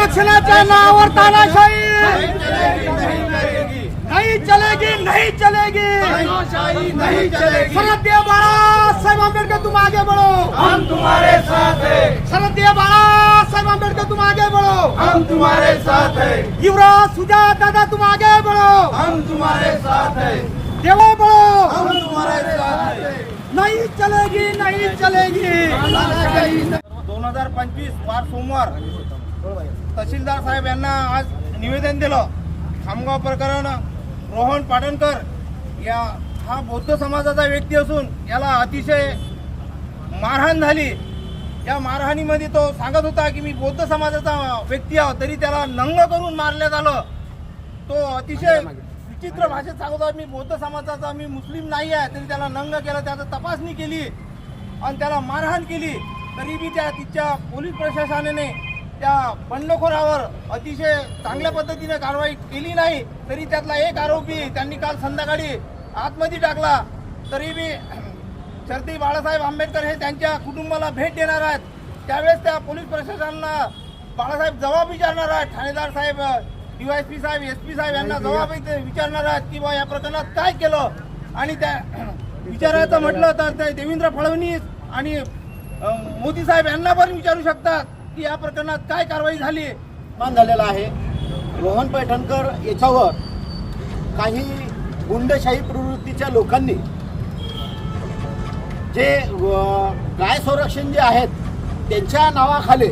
गौरक्षणाच्या नावावर तानाशाही! नहीं चलेगी नहीं चलेगी! नहीं चलेगी शरद बाळासाहेब आंबेडकर तुम आगे बढ़ो! हम तुम्हारे साथ है। शरद बाळासाहेब आंबेडकर तुम आगे बढ़ो! हम तुम्हारे साथ है। युवराज सुजात दादा तुम आगे बढ़ो! हम तुम्हारे साथ है। देवो बढ़ो! हम तुम्हारे साथ है। नहीं चलेगी नहीं चलेगी। दोन हजार पंचवीस वार सोमवार। तहसीलदार साहेब यांना आज निवेदन दिलं. खामगाव प्रकरण रोहन पाटणकर या हा बौद्ध समाजाचा व्यक्ती असून याला अतिशय मारहाण झाली. या मारहाणीमध्ये तो सांगत होता की मी बौद्ध समाजाचा व्यक्ती आहो तरी त्याला नंग करून मारण्यात आलं. तो अतिशय विचित्र भाषेत सांगत होता मी बौद्ध समाजाचा मी मुस्लिम नाही आहे तरी त्याला नंग केला त्याचा तपासणी केली आणि त्याला मारहाण केली. तरी बी त्या तिच्या पोलीस प्रशासनाने त्या बंडखोरावर अतिशय चांगल्या पद्धतीने कारवाई केली नाही तरी त्यातला एक आरोपी त्यांनी काल संध्याकाळी आतमध्ये टाकला. तरी बी शरदी बाळासाहेब आंबेडकर हे त्यांच्या कुटुंबाला भेट देणार आहेत. त्यावेळेस त्या पोलीस प्रशासनाला बाळासाहेब जबाब विचारणार आहेत. ठाणेदार साहेब डीवायसपी साहेब एस पी साहेब यांना जबाब विचारणार आहेत की बा या प्रकरणात काय केलं? आणि त्या विचारायचं म्हटलं तर ते देवेंद्र फडणवीस आणि मोदी साहेब यांना पण विचारू शकतात. की या प्रकरणात काय कारवाई झाली? निर्माण झालेला आहे. रोहन पैठणकर याच्यावर काही गुंडशाही प्रवृत्तीच्या लोकांनी जे गाय संरक्षण जे आहेत त्यांच्या नावाखाली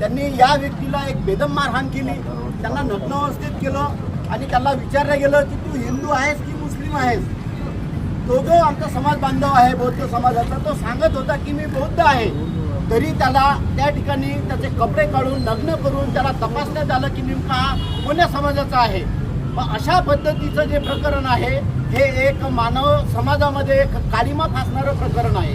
त्यांनी या व्यक्तीला एक बेदम मारहाण केली. त्यांना नग्नावस्थेत केलं आणि त्याला विचारलं गेलं की तू हिंदू आहेस की मुस्लिम आहेस? तो जो आमचा समाज बांधव आहे बौद्ध समाजाचा तो सांगत होता की मी बौद्ध आहे. तरी त्याला त्या ठिकाणी त्याचे कपडे काढून लग्न करून त्याला तपासण्यात आलं की नेमका हा कोण्या समाजाचा आहे. मग अशा पद्धतीचं जे प्रकरण आहे हे एक मानव समाजामध्ये एक कालिमा फासणारं प्रकरण आहे.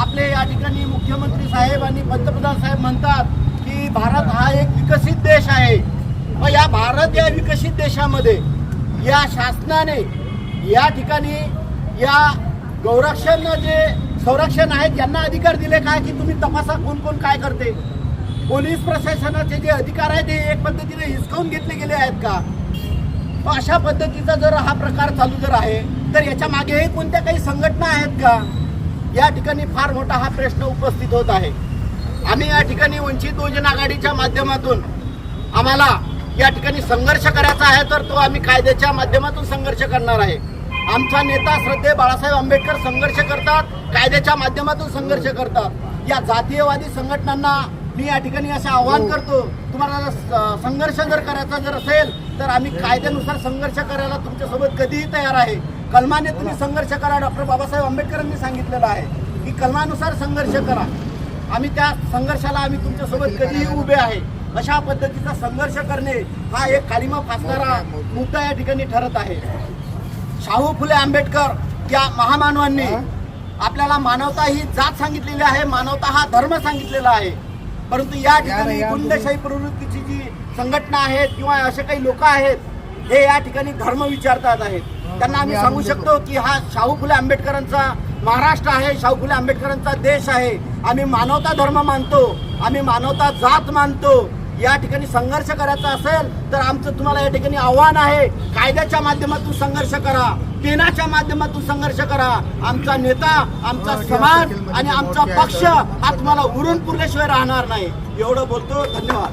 आपले या ठिकाणी मुख्यमंत्री साहेब आणि पंतप्रधान साहेब म्हणतात की भारत हा एक विकसित देश आहे. व या भारत या विकसित देशामध्ये या शासनाने या ठिकाणी या गौरक्षण जे संरक्षण आहेत यांना अधिकार दिले काय की तुम्ही तपासा कोण कोण काय करते. पोलीस प्रशासनाचे जे अधिकार आहेत ते एक पद्धतीने हिसकावून घेतले गेले आहेत का? अशा पद्धतीचा जर हा प्रकार चालू जर आहे तर याच्या मागेही कोणत्या काही संघटना आहेत का? या ठिकाणी फार मोठा हा प्रश्न उपस्थित होत आहे. आम्ही या ठिकाणी वंचित बहुजन आघाडीच्या माध्यमातून आम्हाला या ठिकाणी संघर्ष करायचा आहे तर तो आम्ही कायद्याच्या माध्यमातून संघर्ष करणार आहे. आमचा नेता श्रद्धे बाळासाहेब आंबेडकर संघर्ष करतात कायद्याच्या माध्यमातून संघर्ष करतात. या जातीयवादी संघटनांना मी या ठिकाणी असं आवाहन करतो तुम्हाला संघर्ष जर करायचा जर असेल तर आम्ही कायद्यानुसार संघर्ष करायला तुमच्यासोबत कधीही तयार आहे. कलमाने तुम्ही संघर्ष करा डॉक्टर बाबासाहेब आंबेडकरांनी सांगितलेलं आहे की कलमानुसार संघर्ष करा. आम्ही त्या संघर्षाला आम्ही तुमच्यासोबत कधीही उभे आहे. अशा पद्धतीचा संघर्ष करणे हा एक कालिमा फासणारा मुद्दा या ठिकाणी ठरत आहे. शाहू फुले आंबेडकर या महामानवांनी आपल्याला मानवता ही जात सांगितलेली आहे मानवता हा धर्म सांगितलेला आहे. परंतु या ठिकाणी गुंडशाही प्रवृत्तीची जी संघटना आहेत किंवा असे काही लोक आहेत हे या ठिकाणी धर्म विचारतात आहेत. त्यांना आम्ही सांगू शकतो की हा शाहू फुले आंबेडकरांचा महाराष्ट्र आहे शाहू फुले आंबेडकरांचा देश आहे. आम्ही मानवता धर्म मानतो आम्ही मानवता जात मानतो. या ठिकाणी संघर्ष करायचा असेल तर आमचं तुम्हाला या ठिकाणी आव्हान आहे. कायद्याच्या माध्यमातून संघर्ष करा. पेनाच्या माध्यमातून संघर्ष करा. आमचा नेता आमचा समाज आणि आमचा पक्ष हा तुम्हाला उरून पुरल्याशिवाय राहणार नाही. एवढं बोलतो. धन्यवाद.